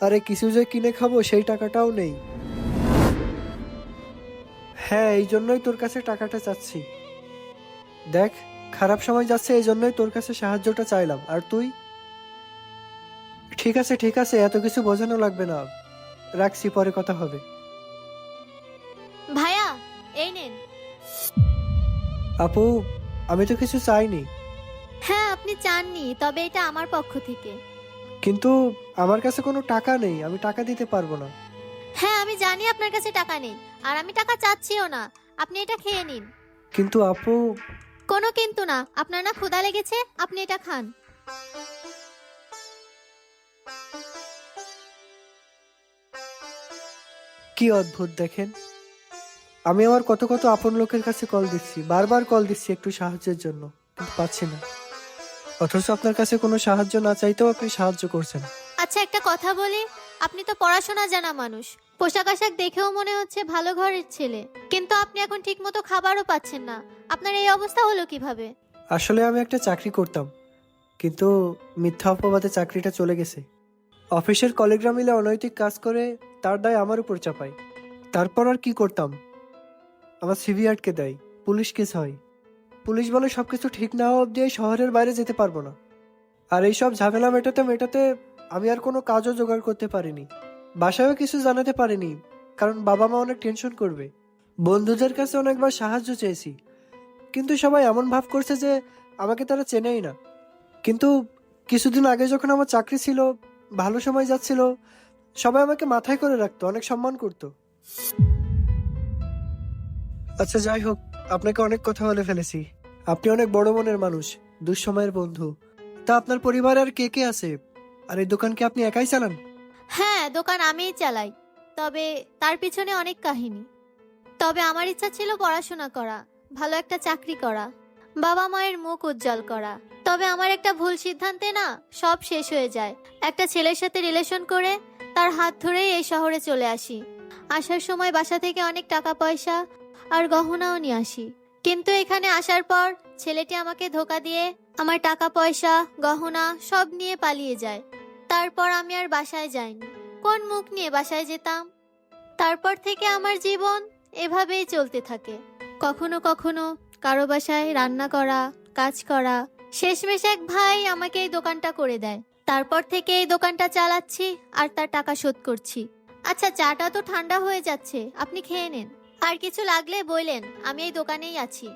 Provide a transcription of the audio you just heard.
আরে কিছু যে কিনে খাব সেই টাকাটাও নেই। হ্যাঁ এই জন্যই তোর কাছে টাকাটা চাচ্ছি। দেখ খারাপ সময় যাচ্ছে এই জন্যই তোর কাছে সাহায্যটা চাইলাম। আর তুই? ঠিক আছে ঠিক আছে এত কিছু বোঝানো লাগবে না। রাখছি পরে কথা হবে। ভাইয়া এই নেন। আপু আমি তো কিছু চাইনি। হ্যাঁ আপনি চাননি তবে এটা আমার পক্ষ থেকে। কিন্তু আমার কাছে কোনো টাকা নেই আমি টাকা দিতে পারব না। হ্যাঁ আমি জানি আপনার কাছে টাকা নেই আর আমি টাকা চাচ্ছিও না। আপনি এটা খেয়ে নিন। কিন্তু আপু কোনো কিন্তু না আপনার না ক্ষুধা লেগেছে আপনি এটা খান। কি অদ্ভুত দেখেন। আমি আমার কত কত আপন লোকের কাছে কল দিচ্ছি বারবার কল দিচ্ছি একটু সাহায্যের জন্য কিন্তু পাচ্ছি না। অথচ আপনার কাছে কোনো সাহায্য না চাইতেও আপনি সাহায্য করছেন। আচ্ছা একটা কথা বলি। আপনি তো পড়াশোনা জানা মানুষ। পোশাক আশাক দেখেও মনে হচ্ছে ভালো ঘরের ছেলে। কিন্তু আপনি এখন ঠিকমতো খাবারও পাচ্ছেন না। আপনার এই অবস্থা হলো কীভাবে? আসলে আমি একটা চাকরি করতাম। কিন্তু মিথ্যা অপবাদে চাকরিটা চলে গেছে। অফিসের কলিগরা মিলে অনৈতিক কাজ করে তার দায় আমার উপর চাপায়। তারপর আর কি করতাম? আমার সিভি আটকে দেয় পুলিশ কেস হয়। পুলিশ বলে সব কিছু ঠিক না হওয়া অব্দি এই শহরের বাইরে যেতে পারব না। আর এইসব ঝামেলা মেটাতে মেটাতে আমি আর কোনো কাজও জোগাড় করতে পারিনি। বাসায়ও কিছু জানাতে পারিনি, কারণ বাবা মা অনেক টেনশন করবে। বন্ধুদের কাছে অনেকবার সাহায্য চেয়েছি। কিন্তু সবাই এমন ভাব করছে যে আমাকে তারা চেনেই না। কিন্তু কিছুদিন আগে যখন আমার চাকরি ছিল, ভালো সময় যাচ্ছিল, সবাই আমাকে মাথায় করে রাখতো, অনেক সম্মান করতো। আচ্ছা যাই হোক, আপনাকে অনেক কথা বলে ফেলেছি। আপনি অনেক বড় মনের মানুষ, দুঃসময়ের বন্ধু। তা আপনার পরিবার আর কে কে আছে? আর এই দোকান কি আপনি একাই চালান? হ্যাঁ দোকান আমিই চালাই। তবে তার পিছনে অনেক কাহিনী। তবে আমার ইচ্ছা ছিল পড়াশোনা করা, ভালো একটা চাকরি করা, বাবা মায়ের মুখ উজ্জ্বল করা। তবে আমার একটা ভুল সিদ্ধান্তে না সব শেষ হয়ে যায়। একটা ছেলের সাথে রিলেশন করে তার হাত ধরেই এই শহরে চলে আসি। আসার সময় বাসা থেকে অনেক টাকা পয়সা আর গহনাও নিয়ে আসি। কিন্তু এখানে আসার পর ছেলেটি আমাকে ধোকা দিয়ে আমার টাকা পয়সা গহনা সব নিয়ে পালিয়ে যায়। তারপর আমি আর বাসায় যাইনি। কোন মুখ নিয়ে বাসায় যেতাম? তারপর থেকে আমার জীবন এভাবেই চলতে থাকে। কখনো কখনো কারও বাসায় রান্না করা, কাজ করা, শেষমেশ এক ভাই আমাকে এই দোকানটা করে দেয়। তারপর থেকে এই দোকানটা চালাচ্ছি আর তার টাকা শোধ করছি। আচ্ছা চাটা তো ঠান্ডা হয়ে যাচ্ছে, আপনি খেয়ে নেন। আর কিছু লাগলে বললেন আমি এই দোকানেই আছি।